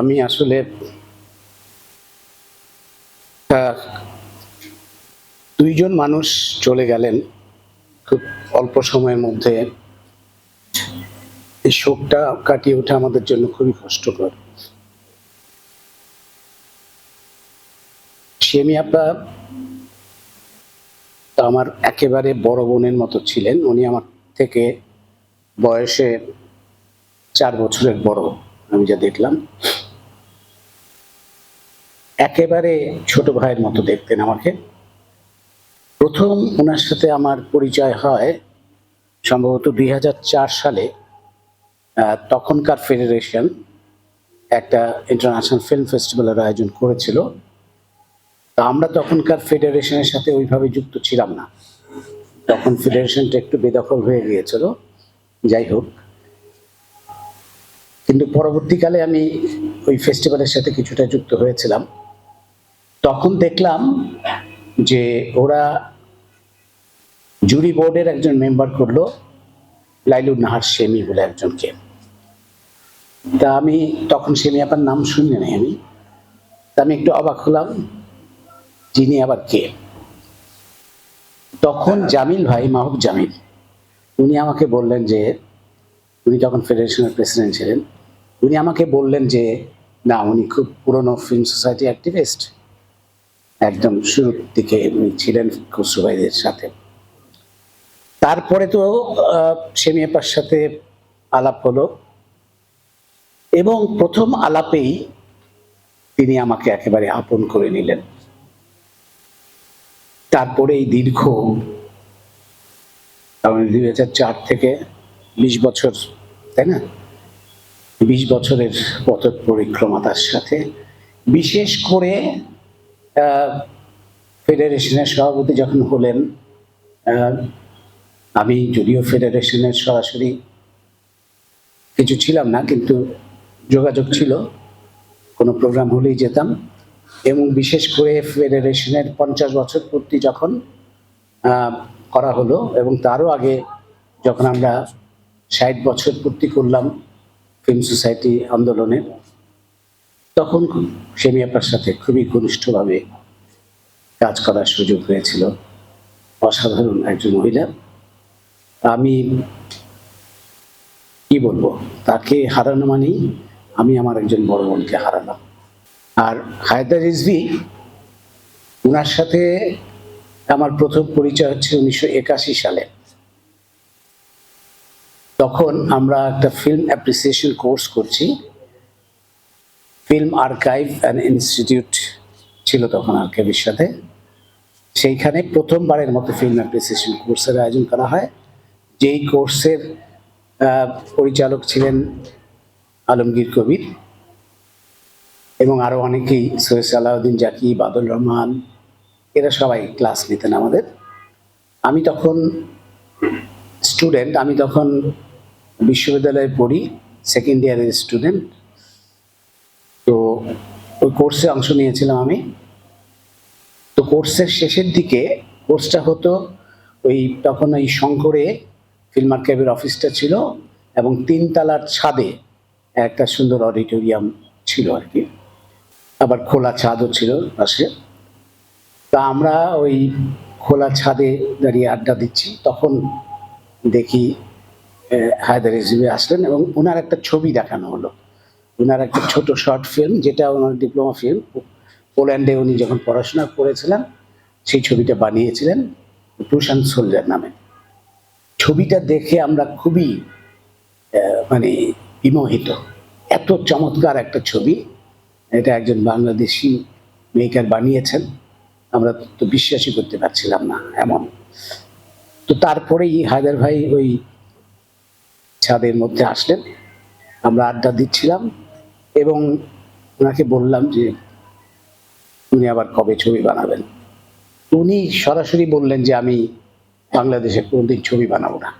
আমি আসলে দুইজন মানুষ চলে গেলেন খুব অল্প সময়ের মধ্যে। এই শোকটা কাটিয়ে ওঠা আমাদের জন্য খুবই কষ্টকর। সেমি তো আমার একেবারে বড় বোনের মতো ছিলেন। উনি আমার থেকে বয়সে চার বছরের বড়, আমি যা দেখলাম। একেবারে ছোট ভাইয়ের মতো দেখতেন আমাকে। প্রথম ওনার সাথে আমার পরিচয় হয় সম্ভবত দুই হাজার চার সালে তখনকার ফেডারেশন একটা ইন্টারন্যাশনাল ফিল্ম ফেস্টিভ্যালের আয়োজন করেছিল। আমরা তখনকার ফেডারেশনের সাথে ওইভাবে যুক্ত ছিলাম না। তখন ফেডারেশনটা একটু বেদখল হয়ে গিয়েছিল, যাই হোক। কিন্তু পরবর্তীকালে আমি ওই ফেস্টিভ্যালের সাথে কিছুটা যুক্ত হয়েছিলাম। তখন দেখলাম যে ওরা জুরি বোর্ডের একজন মেম্বার করল, লাইলুর নাহার সেমি বলে একজনকে। তা আমি, তখন সেমি আপার নাম শুনি নাই আমি। তা আমি একটু অবাক হলাম যিনি আবার কে? তখন জামিল ভাই মাহবুব জামিল উনি আমাকে বললেন যে উনি তখন ফেডারেশনের প্রেসিডেন্ট ছিলেন উনি আমাকে বললেন যে না উনি খুব পুরনো ফিল্ম সোসাইটি অ্যাক্টিভিস্ট একদম শুরুর দিকে উনি ছিলেন খসরু ভাইদের সাথে। তারপরে তো আহ, সেমি সাথে আলাপ হলো। এবং প্রথম আলাপেই তিনি আমাকে একেবারে আপন করে নিলেন। তারপরে এই দীর্ঘ দুই হাজার চার থেকে বিশ বছর, তাই না? বিশ বছরের পথ পরিক্রমা তার সাথে, বিশেষ করে ফেডারেশনের সভাপতি যখন হলেন আমি যদিও ফেডারেশনের সরাসরি কিছু ছিলাম না, কিন্তু যোগাযোগ ছিল, কোনো প্রোগ্রাম হলেই যেতাম। এবং বিশেষ করে ফেডারেশনের পঞ্চাশ বছর পূর্তি যখন করা হলো এবং তারও আগে যখন আমরা ষাট বছর পূর্তি করলাম ফিল্ম সোসাইটি আন্দোলনে, তখন সেমি আপার সাথে খুবই ঘনিষ্ঠভাবে কাজ করার সুযোগ হয়েছিল। অসাধারণ একজন মহিলা। আমি কি বলব? তাকে হারানো মানেই আমি আমার একজন বড় বোনকে হারালাম। আর হায়দার রিজভি ওনার সাথে আমার প্রথম পরিচয় হচ্ছে উনিশশো একাশি সালে। তখন আমরা একটা ফিল্ম অ্যাপ্রিসিয়েশন কোর্স করছি। ফিল্ম আর্কাইভ অ্যান্ড ইনস্টিটিউট ছিল তখন আর্কাইভের সাথে। সেইখানে প্রথমবারের মতো ফিল্ম অ্যাপ্রিসিয়েশন কোর্সের আয়োজন করা হয়। যেই কোর্সের পরিচালক ছিলেন আলমগীর কবির। এবং আরও অনেকেই সৈয়দ সালাউদ্দিন জাকি, বাদল রহমান, এরা সবাই ক্লাস নিতেন আমাদের। আমি তখন স্টুডেন্ট আমি তখন বিশ্ববিদ্যালয়ে পড়ি সেকেন্ড ইয়ারের স্টুডেন্ট তো ওই কোর্সে অংশ নিয়েছিলাম আমি। তো কোর্সের শেষের দিকে কোর্সটা হতো ওই তখন ওই শঙ্করে ফিল্ম আর্কাইভের অফিসটা ছিল এবং তিনতলার ছাদে একটা সুন্দর অডিটোরিয়াম ছিল আর কি। আবার খোলা ছাদও ছিল পাশে। তা আমরা ওই খোলা ছাদে দাঁড়িয়ে আড্ডা দিচ্ছি। তখন দেখি হায়দার রিজভি আসলেন এবং ওনার একটা ছবি দেখানো হলো। ওনার একটা ছোট শর্ট ফিল্ম, যেটা ওনার ডিপ্লোমা ফিল্ম। পোল্যান্ডে উনি যখন পড়াশোনা করেছিলেন, সেই ছবিটা বানিয়েছিলেন প্রশান্ত সোলজার নামে। ছবিটা দেখে আমরা খুবই মানে বিমোহিত এত চমৎকার একটা ছবি। এটা একজন বাংলাদেশি মেকার বানিয়েছেন। আমরা তো বিশ্বাসই করতে পারছিলাম না এমন। তো তারপরেই হায়দার ভাই ওই ছাদের মধ্যে আসলেন। আমরা আড্ডা দিচ্ছিলাম এবং ওনাকে বললাম যে, উনি আবার কবে ছবি বানাবেন? উনি সরাসরি বললেন যে, আমি বাংলাদেশে কোনোদিন ছবি বানাবো না।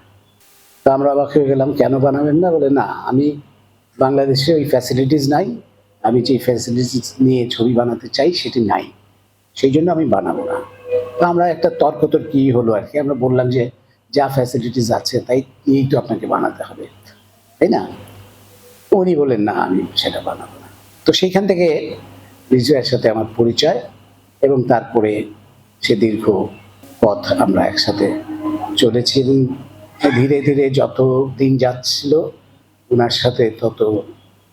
তা আমরা অবাক হয়ে গেলাম, কেন বানাবেন না? বলে, না, আমি বাংলাদেশে ওই ফ্যাসিলিটিস নাই। আমি যে ফ্যাসিলিটিস নিয়ে ছবি বানাতে চাই সেটি নাই। সেই জন্য আমি বানাবো না। তো আমরা একটা তর্ক কি হলো আর কি। আমরা বললাম যে, যা ফ্যাসিলিটিস আছে তাই নিয়েই তো আপনাকে বানাতে হবে। তাই না? উনি বলেন না, আমি সেটা বানাবো না। তো সেইখান থেকে রিজুয়ের সাথে আমার পরিচয় এবং তারপরে সে দীর্ঘ পথ আমরা একসাথে চলেছি এবং ধীরে ধীরে যত দিন যাচ্ছিল ওনার সাথে তত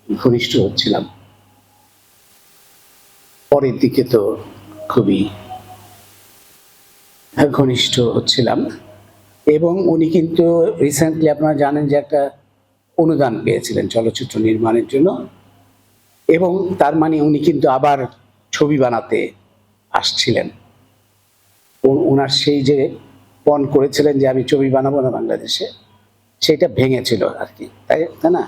ঘনিষ্ঠ হচ্ছিলাম। পরের দিকে তো খুবই ঘনিষ্ঠ হচ্ছিলাম। এবং উনি কিন্তু রিসেন্টলি আপনারা জানেন যে একটা অনুদান পেয়েছিলেন চলচ্চিত্র নির্মাণের জন্য। এবং তার মানে উনি কিন্তু আবার ছবি বানাতে আসছিলেন। ওনার সেই যে পণ করেছিলেন যে আমি ছবি বানাবো না বাংলাদেশে, সেটা ভেঙেছিল আর কি। তাই না?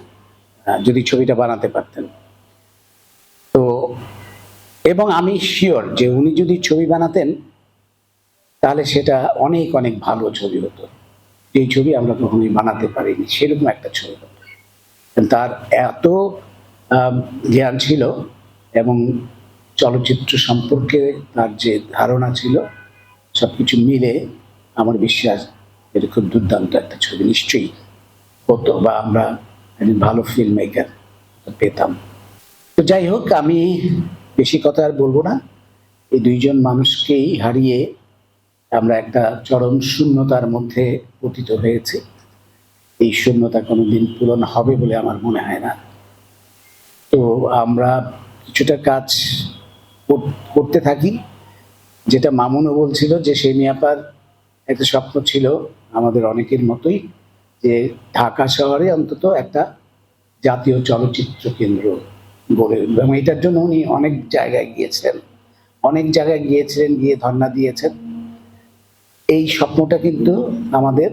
যদি ছবিটা বানাতে পারতেন। এবং আমি শিওর যে উনি যদি ছবি বানাতেন, তাহলে সেটা অনেক অনেক ভালো ছবি হতো। এই ছবি আমরা কখনোই বানাতে পারিনি, সেরকম একটা ছবি হতো। তার এত জ্ঞান ছিল এবং চলচ্চিত্র সম্পর্কে তার যে ধারণা ছিল সব কিছু মিলে আমার বিশ্বাস এটা খুব দুর্দান্ত একটা ছবি। নিশ্চয়ই হতো বা আমরা একজন ভালো ফিল্ম মেকার পেতাম। তো যাই হোক, আমি বেশি কথা আর বলব না। এই দুইজন মানুষকেই হারিয়ে আমরা একটা চরম শূন্যতার মধ্যে পতিত হয়েছে। এই শূন্যতা কোনোদিন পূরণ হবে বলে আমার মনে হয় না। তো আমরা কিছুটা কাজ কর- করতে থাকি। যেটা মামুনও বলছিল যে সেই মিয়াপার একটা স্বপ্ন ছিল আমাদের অনেকের মতোই যে ঢাকা শহরে অন্তত একটা জাতীয় চলচ্চিত্র কেন্দ্র গড়ে উঠবে। এবং এটার জন্য উনি অনেক জায়গায় গিয়েছিলেন অনেক জায়গায় গিয়েছিলেন, গিয়ে ধর্ণা দিয়েছেন। এই স্বপ্নটা কিন্তু আমাদের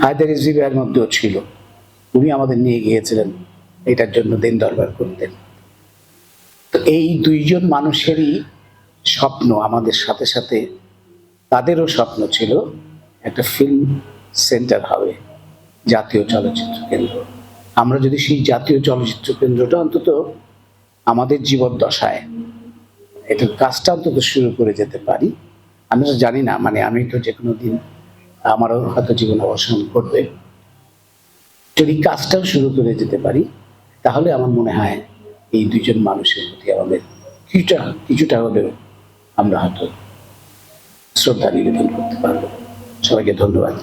হায়দার ইজিবিয়ার মধ্যেও ছিল। উনি আমাদের নিয়ে গিয়েছিলেন। এটার জন্য দিন দরবার করতেন। তো এই দুইজন মানুষেরই স্বপ্ন আমাদের সাথে সাথে, তাদেরও স্বপ্ন ছিল একটা ফিল্ম সেন্টার হবে, জাতীয় চলচ্চিত্র কেন্দ্র। আমরা যদি সেই জাতীয় চলচ্চিত্র কেন্দ্রটা অন্তত আমাদের জীবদ্দশায় এটার কাজটা অন্তত শুরু করে যেতে পারি, আমি তো জানি না মানে আমি তো যে কোনো দিন আমারও হয়তো জীবন অবসান করবে যদি কাজটাও শুরু করে যেতে পারি, তাহলে আমার মনে হয় এই দুজন মানুষের প্রতি আমাদের কিছুটা কিছুটা হলেও আমরা হয়তো শ্রদ্ধা নিবেদন করতে পারব। সবাইকে ধন্যবাদ।